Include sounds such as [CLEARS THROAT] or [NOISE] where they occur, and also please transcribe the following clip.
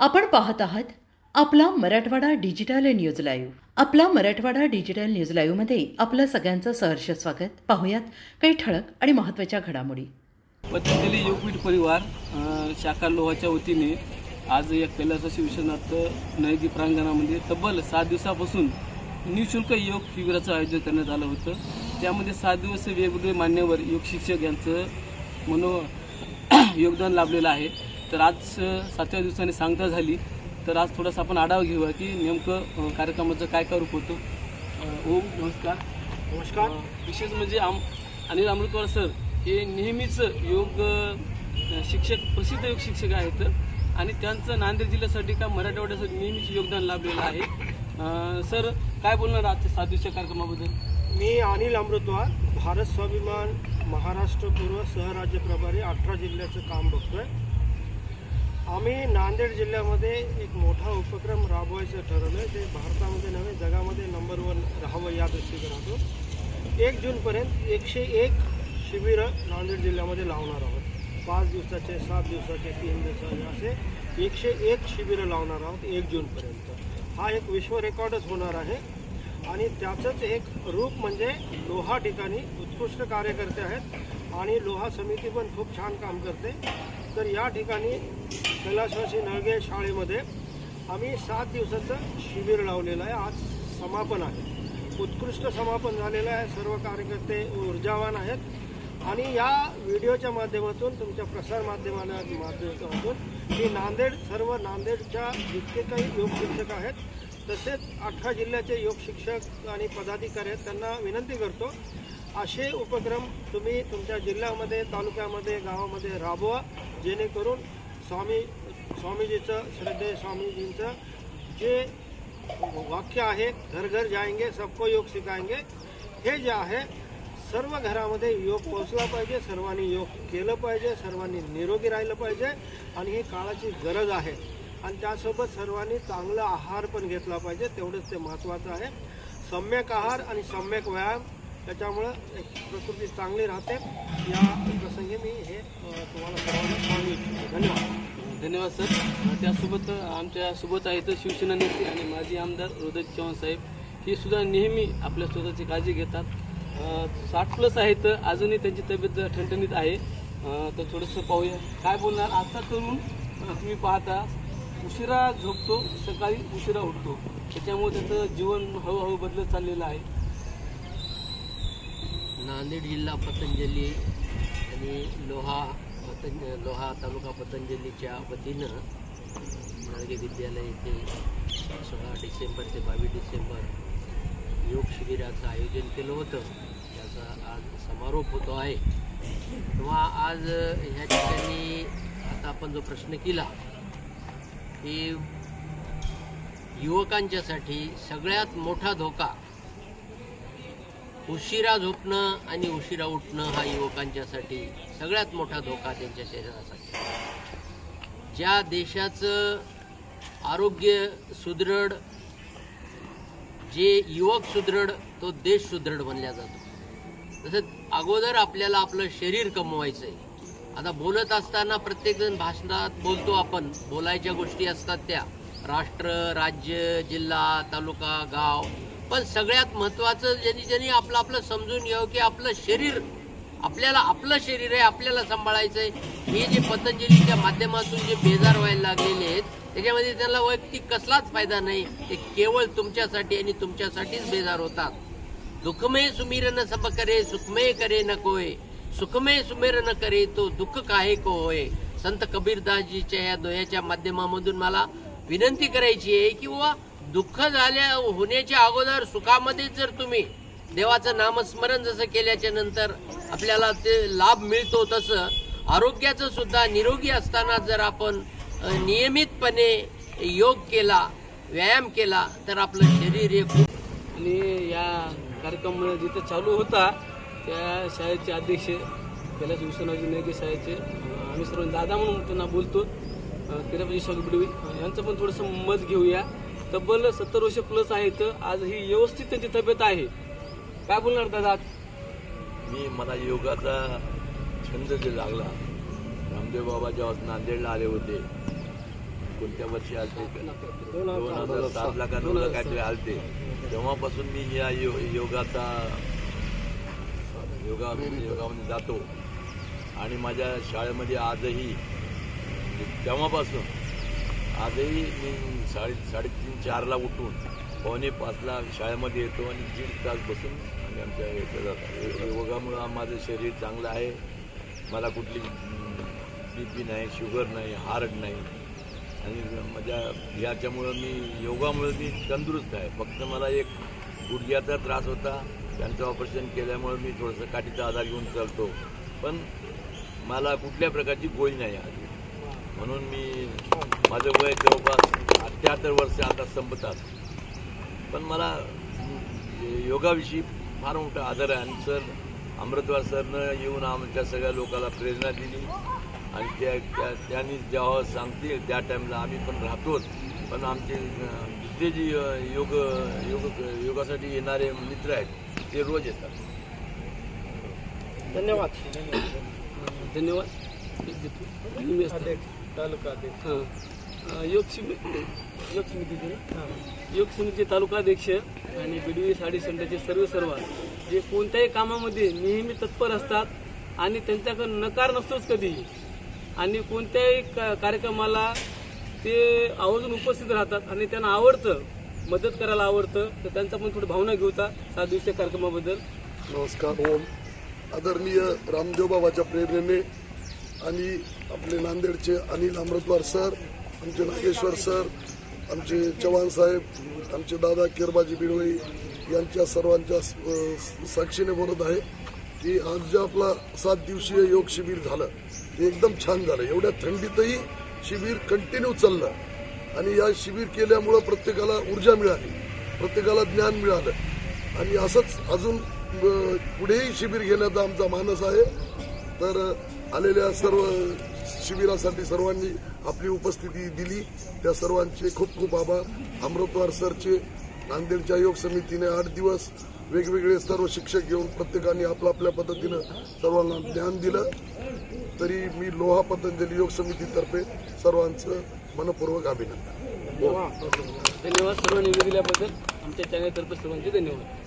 आपण पाहत आहात आपला मराठवाडा डिजिटल न्यूज लाईव्ह. आपला मराठवाडा डिजिटल न्यूज लाईव्हमध्ये आपलं सगळ्यांचं सहर्ष स्वागत. पाहुयात काही ठळक आणि महत्त्वाच्या घडामोडी. पतंजली योगपीठ परिवार शाखा लोहाच्या वतीने आज या कैलास शिवसेनात नैदी प्रांगणामध्ये तब्बल सात दिवसापासून निशुल्क योग शिबिराचं आयोजन करण्यात आलं होतं. त्यामध्ये सात दिवस वेगवेगळे मान्यवर योग शिक्षक यांचं मनो [CLEARS THROAT] योगदान लाभलेलं आहे. तर आज सातव्या दिवसाने सांगता झाली. तर आज थोडासा आपण आढावा घेऊया की नेमकं कार्यक्रमाचं काय काय रूप होतं. ओम नमस्कार. नमस्कार. विशेष म्हणजे आम अनिल अमृतवार सर हे नेहमीच योग शिक्षक प्रसिद्ध योग शिक्षक आहेत. आणि त्यांचं नांदेड जिल्ह्यासाठी का मराठवाड्यासाठी नेहमीच योगदान लाभलेलं आहे. सर काय बोलणार आजच्या सात दिवसाच्या कार्यक्रमाबद्दल? मी अनिल अमृतवार भारत स्वाभिमान महाराष्ट्र पूर्व सहराज्य प्रभारी अठरा जिल्ह्याचं काम बघतोय. आम्ही नांदेड जिल्ह्यामध्ये एक मोठा उपक्रम राबवायचं ठरवलं आहे ते भारतामध्ये नव्हे जगामध्ये नंबर वन राहावं या दृष्टीकोनातून. राहतो एक जूनपर्यंत एकशे एक शिबिरं नांदेड जिल्ह्यामध्ये लावणार आहोत. पाच दिवसाचे सात दिवसाचे तीन दिवसाचे असे एकशे एक शिबिरं लावणार आहोत एक जूनपर्यंत. हा एक विश्व रेकॉर्डच होणार आहे. आणि त्याचंच एक रूप म्हणजे लोहा ठिकाणी उत्कृष्ट कार्यकर्ते आहेत. आणि लोहा समिती पण खूप छान काम करते. तर या ठिकाणी कैलासवासी नळगे शाळेमध्ये आम्ही सात दिवसाचं शिबिर लावलेलं आहे. आज समापन आहे. उत्कृष्ट समापन झालेलं आहे. सर्व कार्यकर्ते ऊर्जावान आहेत. आणि या व्हिडिओच्या माध्यमातून तुमच्या प्रसार माध्यमाला माध्यमातून मी नांदेड सर्व नांदेडच्या जितके काही योग शिक्षक आहेत तसेच अठरा जिल्ह्याचे योग शिक्षक आणि पदाधिकारी आहेत त्यांना विनंती करतो असे उपक्रम तुम्ही तुमच्या जिल्ह्यामध्ये तालुक्यामध्ये गावामध्ये राबवा. जेणेकरून स्वामी स्वामीजीचं श्रद्धे स्वामीजींचं जे वाक्य आहे घर घर जाएंगे सबको योग शिकायंगे हे जे आहे सर्व घरामध्ये योग पोहोचला पाहिजे सर्वांनी योग केलं पाहिजे सर्वांनी निरोगी राहिलं पाहिजे आणि ही काळाची गरज आहे. आणि त्यासोबत सर्वांनी चांगला आहार पण घेतला पाहिजे तेवढंच ते महत्त्वाचं आहे. सम्यक आहार आणि सम्यक व्यायाम त्याच्यामुळं एक प्रकृती चांगली राहते. या प्रसंगी मी हे तुम्हाला सर्वांना सांगू इच्छितो. धन्यवाद. धन्यवाद सर. त्यासोबत आमच्यासोबत आहेत शिवसेना नेते आणि माजी आमदार रोदक चव्हाण साहेब. हे सुद्धा नेहमी आपल्या स्वतःची काळजी घेतात. साठ प्लस आहेत अजूनही त्यांची तब्येत ठणठणीत आहे. तर थोडंसं पाहूया. काय बोलणार? आजचा तरुण तुम्ही पाहता उशिरा झोपतो सकाळी उशिरा उठतो. त्याच्यामुळे त्याचं जीवन हळूहळू बदलत चाललेलं आहे. नांदेड जिल्हा पतंजली आणि लोहा पतंज लोहा तालुका पतंजलीच्या वतीनं नळगे विद्यालय येथे सोळा डिसेंबर ते बावीस डिसेंबर योग शिबिराचं आयोजन केलं होतं. त्याचा आज समारोप होतो आहे. तेव्हा आज ह्या ठिकाणी आता आपण जो प्रश्न केला की युवकांच्यासाठी सगळ्यात मोठा धोका उशिरा झोपणं आणि उशिरा उठणं हा युवकांच्यासाठी सगळ्यात मोठा धोका त्यांच्या शरीरासाठी. ज्या देशाचं आरोग्य सुदृढ जे युवक सुदृढ तो देश सुदृढ बनला जातो. तसंच अगोदर आपल्याला आपलं शरीर कमवायचं आहे आता बोलत असताना प्रत्येकजण भाषणात बोलतो आपण बोलायच्या गोष्टी असतात त्या. राष्ट्र राज्य जिल्हा तालुका गाव. पण सगळ्यात महत्त्वाचं ज्यांनी ज्यांनी आपलं आपलं समजून घ्यावं की आपलं शरीर आपल्याला आपलं शरीर आहे आपल्याला सांभाळायचं आहे हे जे पतंजलीच्या माध्यमातून जे बेजार व्हायला लागलेले आहेत त्याच्यामध्ये त्यांना वैयक्तिक कसलाच फायदा नाही. ते केवळ तुमच्यासाठी आणि तुमच्यासाठीच बेजार होतात. दुःखमय सुमीर न सब करे सुखमय करे न कोय. सुखमय सुमेर न करे तो दुःख काहे को होय संत कबीरदासजीच्या या दोह्याच्या माध्यमामधून मला विनंती करायची आहे की बुवा दुःख झाल्या होण्याच्या अगोदर सुखामध्ये जर तुम्ही देवाचं नामस्मरण जसं केल्याच्यानंतर आपल्याला ते लाभ मिळतो तसं आरोग्याचं सुद्धा निरोगी असताना जर आपण नियमितपणे योग केला व्यायाम केला तर आपलं शरीर हे खूप आणि या कार्यक्रम जिथं चालू होता त्या शाळेचे अध्यक्ष कैलास विश्वनाथजी नेगे शाळेचे आम्ही सर्व दादा म्हणून त्यांना बोलतो. किरापजी शाहू यांचं पण थोडंसं मत घेऊया. तब्बल सत्तर वर्ष प्लस आहेत. आज ही व्यवस्थित त्यांची तब्येत आहे. काय बोलणार दादा? मी मला योगाचा छंद जे लागला रामदेव बाबा जेव्हा नांदेडला आले होते कोणत्या वर्षी आलते दोन हजार सातला का नऊला काहीतरी आलते तेव्हापासून मी या यो योगाचा योगा योगामध्ये जातो. आणि माझ्या शाळेमध्ये आजही तेव्हापासून आजही मी साडे साडेतीन चारला उठून पावणे पाचला शाळेमध्ये येतो आणि दीड तास बसून आणि आमच्या याचं जातो. योगामुळं माझं शरीर चांगलं आहे. मला कुठली बी पी नाही शुगर नाही हार्ट नाही. आणि माझ्या ह्याच्यामुळं मी योगामुळं मी तंदुरुस्त आहे. फक्त मला एक गुडघ्याचा त्रास होता. त्यांचं ऑपरेशन केल्यामुळं मी थोडंसं काठीचा आधार घेऊन चालतो. पण मला कुठल्या प्रकारची गोळी नाही आली म्हणून मी माझं वय जवळपास अठ्ठ्याहत्तर वर्ष आता संपतात. पण मला योगाविषयी फार मोठा आदर आहे. आणि सर अमृतवार सरनं येऊन आमच्या सगळ्या लोकांना प्रेरणा दिली. आणि त्या त्या त्यांनी जेव्हा सांगतील त्या टाईमला आम्ही पण राहतोच. पण आमचे दुसरे जे योग योग योगासाठी येणारे मित्र आहेत ते रोज येतात. धन्यवाद. धन्यवाद. मी असतो. तालुका अध्यक्ष हां. योग समिती योग समितीचे ना? योग समितीचे तालुकाध्यक्ष आणि बीडीओ साडी सेंटरचे सर्व सर्व. जे कोणत्याही कामामध्ये नेहमी तत्पर असतात आणि त्यांच्याकडे नकार नसतोच कधीही आणि कोणत्याही का- कार्यक्रमाला ते आवर्जून उपस्थित राहतात आणि त्यांना आवडतं मदत करायला आवडतं तर त्यांचा पण थोडी भावना घेऊता सात दिवसीय कार्यक्रमाबद्दल. नमस्कार ओम. आदरणीय रामदेव बाबाच्या प्रेरणेने आणि आपले नांदेडचे अनिल अमृतवार सर आमचे नागेश्वर सर आमचे चव्हाण साहेब आमचे दादा केरबाजी बिडवई यांच्या सर्वांच्या साक्षीने बोलत आहे की आज जे आपला सात दिवसीय योग शिबिर झालं ते एकदम छान झालं. एवढ्या थंडीतही शिबिर कंटिन्यू चाललं. आणि या शिबिर केल्यामुळं प्रत्येकाला ऊर्जा मिळाली प्रत्येकाला ज्ञान मिळालं. आणि असंच अजून पुढेही शिबिर घेण्याचा आमचा मानस आहे. तर आलेल्या सर्व शिबिरासाठी सर्वांनी आपली उपस्थिती दिली. त्या सर्वांचे खूप खूप आभार. अमृतवार सरचे नांदेडच्या योग समितीने आठ दिवस वेगवेगळे सर्व शिक्षक घेऊन प्रत्येकाने आपल्या आपल्या पद्धतीनं सर्वांना ज्ञान दिलं. तरी मी लोहा पतंजली योग समितीतर्फे सर्वांचं मनपूर्वक अभिनंदन. धन्यवाद सर्वांनी दिल्याबद्दल. आमच्या चॅनलतर्फे सर्वांचे धन्यवाद.